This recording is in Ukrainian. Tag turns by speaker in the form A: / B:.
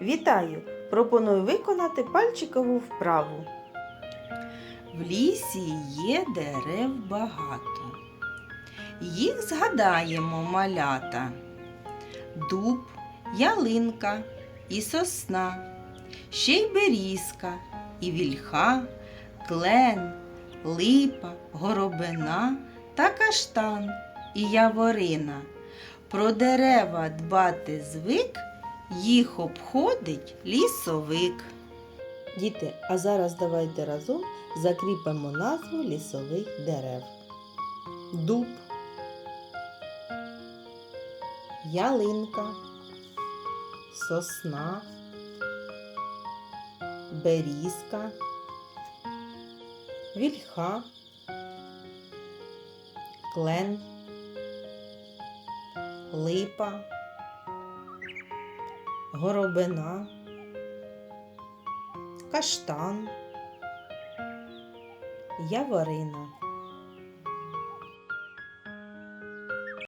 A: Вітаю! Пропоную виконати пальчикову вправу. В лісі є дерев багато. Їх згадаємо малята. Дуб, ялинка і сосна, ще й берізка, і вільха, клен, липа, горобина та каштан і яворина. Про дерева дбати звик, їх обходить лісовик. Діти, а зараз давайте разом закріпимо назву лісових дерев. Дуб, ялинка, сосна, берізка, вільха, клен, липа, горобина, каштан, яворина.